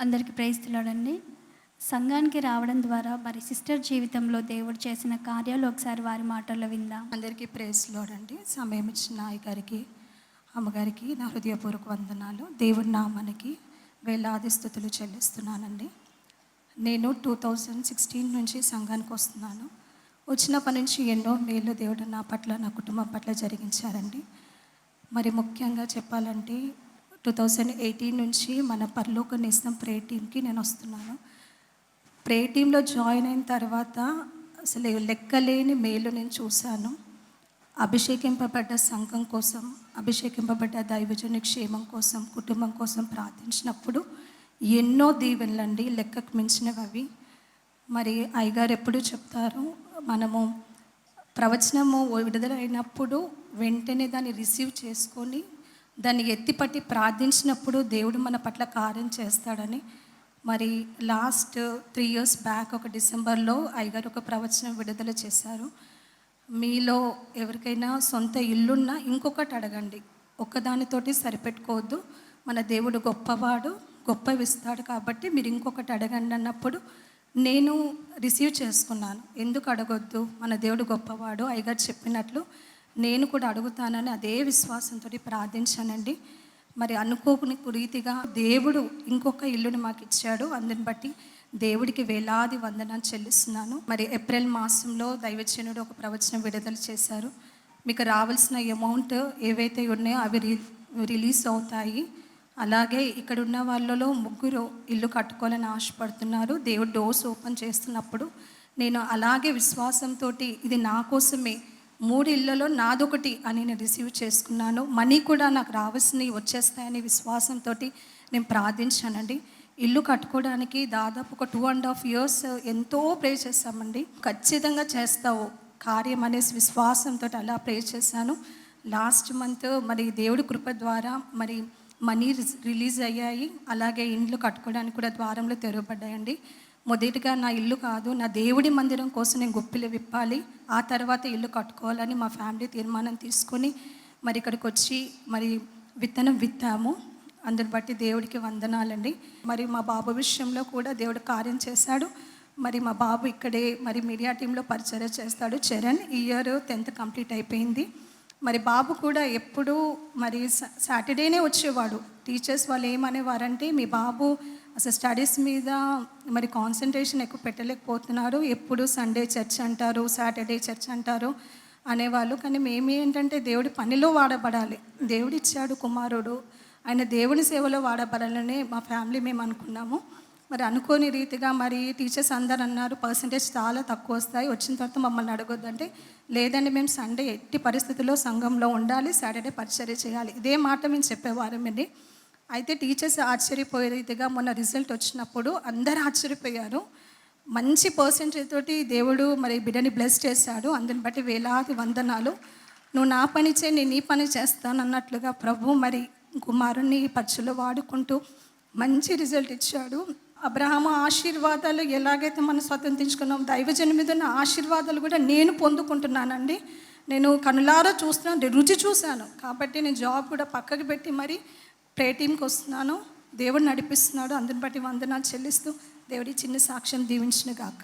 అందరికీ ప్రేస్తున్నాడండి సంఘానికి రావడం ద్వారా మరి సిస్టర్ జీవితంలో దేవుడు చేసిన కార్యాలు ఒకసారి వారి మాటల్లో విందాం. అందరికీ ప్రేస్ సమయం ఇచ్చిన నాయ గారికి అమ్మగారికి నా హృదయపూర్వక వందనాలు. దేవుడి నామానికి వేలాది స్థుతులు చెల్లిస్తున్నానండి. నేను టూ థౌజండ్ సిక్స్టీన్ నుంచి సంఘానికి వస్తున్నాను. వచ్చినప్పటి నుంచి ఎన్నో మేలు దేవుడు నా పట్ల నా కుటుంబం పట్ల జరిగించారండి. మరి ముఖ్యంగా చెప్పాలంటే టూ థౌజండ్ ఎయిటీన్ నుంచి మన పర్లోక నేస్తం ప్రే టీంకి నేను వస్తున్నాను. ప్రే టీంలో జాయిన్ అయిన తర్వాత అసలు లెక్కలేని మేలు నేను చూశాను. అభిషేకింపబడ్డ సంఘం కోసం అభిషేకింపబడ్డ దైవజన క్షేమం కోసం కుటుంబం కోసం ప్రార్థించినప్పుడు ఎన్నో దీవెనలండి లెక్కకు మించినవి అవి మరి అయ్యగారు ఎప్పుడు చెప్తారు మనము ప్రవచనము విడుదలైనప్పుడు వెంటనే దాన్ని రిసీవ్ చేసుకొని దాన్ని ఎత్తిపట్టి ప్రార్థించినప్పుడు దేవుడు మన పట్ల కార్యం చేస్తాడని. మరి లాస్ట్ త్రీ ఇయర్స్ బ్యాక్ ఒక డిసెంబర్లో అయ్యగారు ఒక ప్రవచనం విడుదల చేశారు. మీలో ఎవరికైనా సొంత ఇల్లున్నా ఇంకొకటి అడగండి. ఒక్కదానితోటి సరిపెట్టుకోవద్దు. మన దేవుడు గొప్పవాడు గొప్పవిస్తాడు కాబట్టి మీరు ఇంకొకటి అడగండి అన్నప్పుడు నేను రిసీవ్ చేసుకున్నాను. ఎందుకు అడగొద్దు? మన దేవుడు గొప్పవాడు అయ్యగారు చెప్పినట్లు నేను కూడా అడుగుతానని అదే విశ్వాసంతో ప్రార్థించానండి. మరి అనుకోకుని రీతిగా దేవుడు ఇంకొక ఇల్లుని మాకు ఇచ్చాడు. అందుని బట్టి దేవుడికి వేలాది వందనాలు చెల్లిస్తున్నాను. మరి ఏప్రిల్ మాసంలో దైవచనుడు ఒక ప్రవచనం విడుదల చేశారు. మీకు రావాల్సిన అమౌంట్ ఏవైతే ఉన్నాయో అవి రి రిలీజ్ అవుతాయి. అలాగే ఇక్కడ ఉన్న వాళ్ళలో ముగ్గురు ఇల్లు కట్టుకోవాలని ఆశపడుతున్నారు. దేవుడు డోర్స్ ఓపెన్ చేస్తున్నప్పుడు నేను అలాగే విశ్వాసంతో ఇది నా కోసమే మూడు ఇళ్ళలో నాదొకటి అని నేను రిసీవ్ చేసుకున్నాను. మనీ కూడా నాకు రావాల్సినవి వచ్చేస్తాయని విశ్వాసంతో నేను ప్రార్థించానండి. ఇల్లు కట్టుకోవడానికి దాదాపు ఒక టూ అండ్ హాఫ్ ఇయర్స్ ఎంతో ప్రే చేస్తామండి ఖచ్చితంగా చేస్తావు కార్యం అనేసి విశ్వాసంతో అలా ప్రే చేశాను. లాస్ట్ మంత్ మరి దేవుడి కృప ద్వారా మరి మనీ రిలీజ్ అయ్యాయి. అలాగే ఇండ్లు కట్టుకోవడానికి కూడా ద్వారంలో తెరవబడ్డాయండి. మొదటిగా నా ఇల్లు కాదు నా దేవుడి మందిరం కోసం నేను గుప్పిలు విప్పాలి. ఆ తర్వాత ఇల్లు కట్టుకోవాలని మా ఫ్యామిలీ తీర్మానం తీసుకొని మరి ఇక్కడికి వచ్చి మరి విత్తనం విత్తాము. అందుని బట్టి దేవుడికి వందనాలండి. మరి మా బాబు విషయంలో కూడా దేవుడు కార్యం చేశాడు. మరి మా బాబు ఇక్కడే మరి మీడియా టీంలో పరిచయం చేస్తాడు. చరణ్ ఇయర్ టెన్త్ కంప్లీట్ అయిపోయింది. మరి బాబు కూడా ఎప్పుడూ మరి సాటర్డేనే వచ్చేవాడు. టీచర్స్ వాళ్ళు ఏమనేవారంటే మీ బాబు అసలు స్టడీస్ మీద మరి కాన్సన్ట్రేషన్ ఎక్కువ పెట్టలేకపోతున్నారు. ఎప్పుడు సండే చర్చ్ అంటారు సాటర్డే చర్చ్ అంటారు అనేవాళ్ళు. కానీ మేము ఏంటంటే దేవుడి పనిలో వాడబడాలి. దేవుడు ఇచ్చాడు కుమారుడు. ఆయన దేవుని సేవలో వాడబడాలని మా ఫ్యామిలీ మేము అనుకున్నాము. మరి అనుకోని రీతిగా మరి టీచర్స్ అందరు అన్నారు పర్సంటేజ్ చాలా తక్కువ వస్తాయి. వచ్చిన తర్వాత మమ్మల్ని అడగొద్దంటే లేదండి మేము సండే ఎట్టి పరిస్థితుల్లో సంఘంలో ఉండాలి. సాటర్డే పరిచర్య చేయాలి. ఇదే మాట మేము చెప్పేవారమండి అయితే టీచర్స్ ఆశ్చర్యపోయే రీతిగా మొన్న రిజల్ట్ వచ్చినప్పుడు అందరు ఆశ్చర్యపోయారు. మంచి పర్సెంటేజ్ తోటి దేవుడు మరి బిడ్డని బ్లెస్ చేశాడు. అందుని బట్టి వేలాది వందనాలు. నువ్వు నా పని చే నేను నీ పని చేస్తాను అన్నట్లుగా ప్రభు మరి కుమారుని పచ్చులో వాడుకుంటూ మంచి రిజల్ట్ ఇచ్చాడు. అబ్రహాము ఆశీర్వాదాలు ఎలాగైతే మనం స్వతంత్రించుకున్నాం దైవజన మీద ఉన్న ఆశీర్వాదాలు కూడా నేను పొందుకుంటున్నానండి. నేను కనులారా చూస్తున్నాను రుచి చూశాను. కాబట్టి నేను జాబ్ కూడా పక్కకు పెట్టి మరి ప్రే టీంకి వస్తున్నాను. దేవుడు నడిపిస్తున్నాడు. అందుని బట్టి వందనాలు చెల్లిస్తూ దేవుడి చిన్న సాక్ష్యం దీవించిన గాక